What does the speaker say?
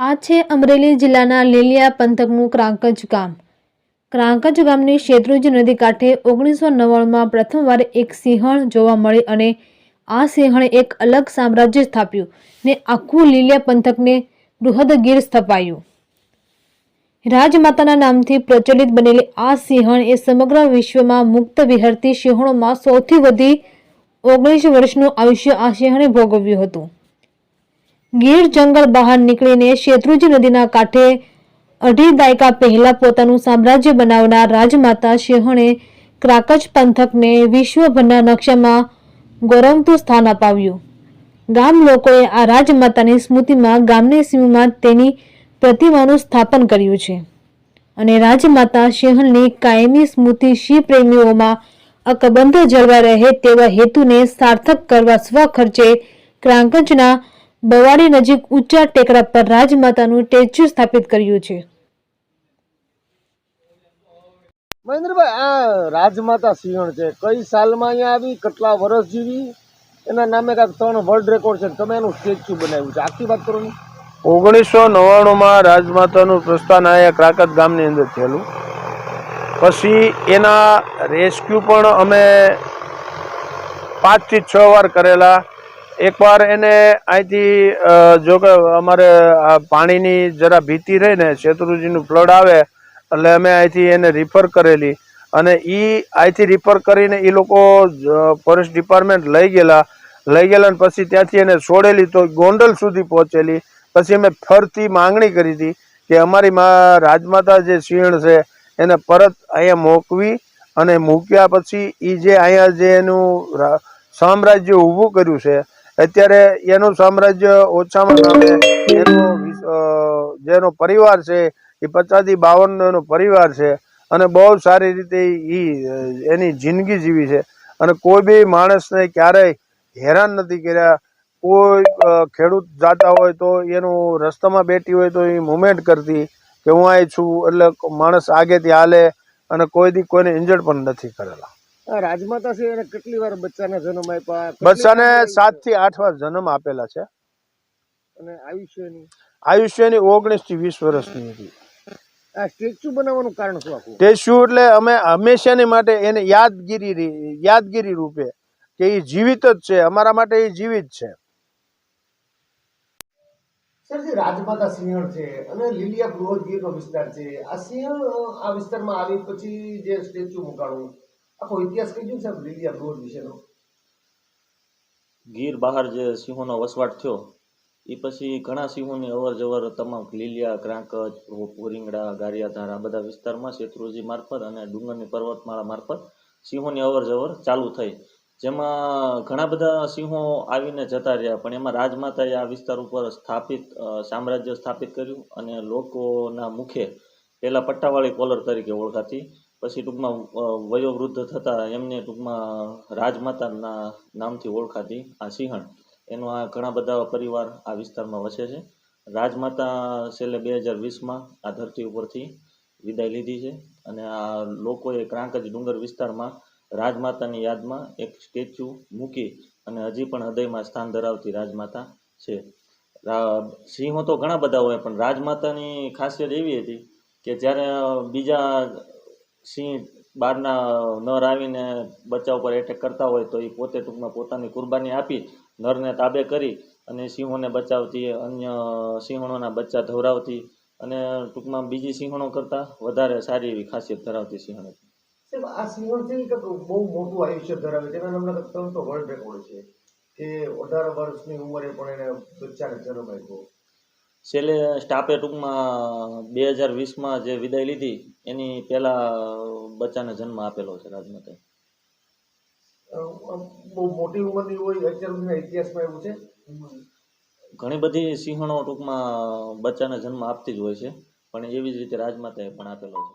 આ છે અમરેલી જિલ્લાના લીલિયા પંથકનું ક્રાંકજ ગામ. ક્રાંકજ ગામની શેત્રુજ નદી કાંઠે ઓગણીસો નવ્વાણુંમાં પ્રથમવાર એક સિંહણ જોવા મળી અને આ સિંહણે એક અલગ સામ્રાજ્ય સ્થાપ્યું ને આખું લીલિયા પંથકને બૃહદ ગીર સ્થપાયું. રાજમાતાના નામથી પ્રચલિત બનેલી આ સિંહણ એ સમગ્ર વિશ્વમાં મુક્ત વિહરતી સિંહણોમાં સૌથી વધી ઓગણીસ વર્ષનું આયુષ્ય આ સિંહણે ભોગવ્યું હતું. ગીર જંગલ બહાર નીકળીને શેત્રુજી નદીના કાંઠે અઢી દાયકા પહેલા પોતાનું સામ્રાજ્ય બનાવનાર રાજમાતા સિંહણે ક્રાકચ પંથકને વિશ્વભરના નકશામાં ગૌરવતું સ્થાન અપાવ્યું. ગામ લોકોએ આ રાજમાતાની સ્મૃતિમાં ગામની સીમમાં તેની પ્રતિમાનું સ્થાપન કર્યું છે અને રાજમાતા સિંહણની કાયમી સ્મૃતિ શિવ પ્રેમીઓમાં અકબંધ જળવાઈ રહે તેવા હેતુને સાર્થક કરવા સ્વખર્ચે ક્રાંકચના બવાડી નજીક ઊંચા ટેકરા પર રાજમાતાનું સ્ટેચ્યુ સ્થાપિત કર્યું છે. મહેન્દ્રભાઈ આ રાજમાતા સિંહણ છે. કઈ સાલમાં અહીંયા આવી? કેટલા વર્ષ જીવી? એના નામે કાંઈક ત્રણ વર્લ્ડ રેકોર્ડ છે. તમે એનું સ્ટેચ્યુ બનાવ્યું છે. આખી વાત કરો ને. ઓગણીસો નવ્વાણુંમાં રાજમાતાનું પ્રસ્થાન અહીંયા ક્રાકત ગામની અંદર થયેલું. પછી એના રેસ્ક્યુ પણ અમે પાંચથી છ વાર કરેલા. એકવાર એને અહીંથી જો કે અમારે પાણીની જરા ભીતિ રહી ને શેત્રુજીનું ફ્લડ આવે, એટલે અમે અહીંથી એને રિફર કરેલી. અને એ અહીંથી રિફર કરીને એ લોકો ફોરેસ્ટ ડિપાર્ટમેન્ટ લઈ ગયેલા. લઈ ગયેલા ને પછી ત્યાંથી એને છોડેલી તો ગોંડલ સુધી પહોંચેલી. પછી અમે ફરતી માંગણી કરી હતી કે અમારી મા રાજમાતા જે સિંહણ છે, એને પરત અહીંયા મોકવી અને મૂક્યા પછી એ જે અહીંયા જે એનું સામ્રાજ્ય ઊભું કર્યું છે અત્યારે એનું સામ્રાજ્ય ઓછામાં નામે એનો જેનો પરિવાર છે, એ પચાસથી બાવનનો એનો પરિવાર છે અને બહુ સારી રીતે ઈ એની જિંદગી જીવી છે. અને કોઈ બી માણસને ક્યારેય હેરાન નથી કર્યા. કોઈ ખેડૂત જાતા હોય તો એનું રસ્તામાં બેઠી હોય તો એ મુમેન્ટ કરતી કે હું અહીં છું એટલે માણસ આગેથી હાલે અને કોઈ દી કોઈને ઇન્જર્ડ પણ નથી કરેલા. રાજમાતા છે એને કેટલી વાર બચ્ચાને જન્મ આપ્યા? બચ્ચાને સાતથી આઠ વાર જન્મ આપેલા છે. અને આયુષ્યની? આયુષ્યની ઓગણીસથી વીસ વર્ષની હતી. આ સ્ટેચ્યુ બનાવવાનું કારણ શું આખું? તે એટલે અમે હંમેશાની માટે એને યાદગીરી યાદગીરી રૂપે કે એ જીવિત જ છે અમારા માટે એ જીવિત છે. સર જે રાજમાતા સિંહણ છે અને લીલિયા બૃહદ વિસ્તાર છે આ સિંહણ આ વિસ્તારમાં આવી પછી જે સ્ટેચ્યુ મુકાણું આખો ઇતિહાસ કહી દઉં સાહેબ લીલિયા ગોળ વિશેનો ગીર બહાર જે સિંહોનો વસવાટ થયો એ પછી ઘણા સિંહોની અવર જવર તમામ લીલિયા, ક્રાંકજ પુરીંગડા ગારિયાધાર, આ બધા વિસ્તારમાં શેત્રુજી મારફત અને ડુંગરની પર્વતમાળા મારફત સિંહોની અવર જવર ચાલુ થઈ. જેમાં ઘણા બધા સિંહો આવીને જતા રહ્યા, પણ એમાં રાજમાતાએ આ વિસ્તાર ઉપર સ્થાપિત સામ્રાજ્ય સ્થાપિત કર્યું અને લોકોના મુખે પહેલાં પટ્ટાવાળી કોલર તરીકે ઓળખાતી પછી ટૂંકમાં વયોવૃદ્ધ થતાં એમને ટૂંકમાં રાજમાતાના નામથી ઓળખાતી આ સિંહણ. એનો આ ઘણા બધા પરિવાર આ વિસ્તારમાં વસે છે. રાજમાતા છેલ્લે બે હજાર વીસમાં આ ધરતી ઉપરથી વિદાય લીધી છે અને આ લોકોએ ક્રાંકજ ડુંગર વિસ્તારમાં રાજમાતાની યાદમાં એક સ્ટેચ્યુ મૂકી અને હજી પણ હૃદયમાં સ્થાન ધરાવતી રાજમાતા છે. સિંહો તો ઘણા બધા હોય, પણ રાજમાતાની ખાસિયત એવી હતી કે જ્યારે બીજા સિંહ બહારના નર આવીને બચ્ચા ઉપર એટેક કરતા હોય તો એ પોતે ટૂંકમાં પોતાની કુરબાની આપી, નરને તાબે કરી અને સિંહોને બચાવતી, અન્ય સિંહણોના બચ્ચા ધવરાવતી અને ટૂંકમાં બીજી સિંહણો કરતાં વધારે સારી એવી ખાસિયત ધરાવતી સિંહણ. હતી આ સિંહણ છે એ બહુ મોટું આયુષ્ય ધરાવે છે? એના નામના તો વર્લ્ડ રેકોર્ડ છે કે અઢાર વર્ષની ઉંમરે પણ એને બચ્ચાને જન્મ આપ્યો. છેલ્લે સ્ટાફે ટૂંકમાં બે હજાર વીસમાં જે વિદાય લીધી એની પહેલાં બચ્ચાને જન્મ આપેલો છે રાજમાતાએ બહુ મોટી ઉંમરની હોય અત્યાર સુધીના ઇતિહાસમાં એવું છે? ઘણી બધી સિંહણો ટૂંકમાં બચ્ચાને જન્મ આપતી જ હોય છે પણ એવી જ રીતે રાજમાતાએ પણ આપેલો છે.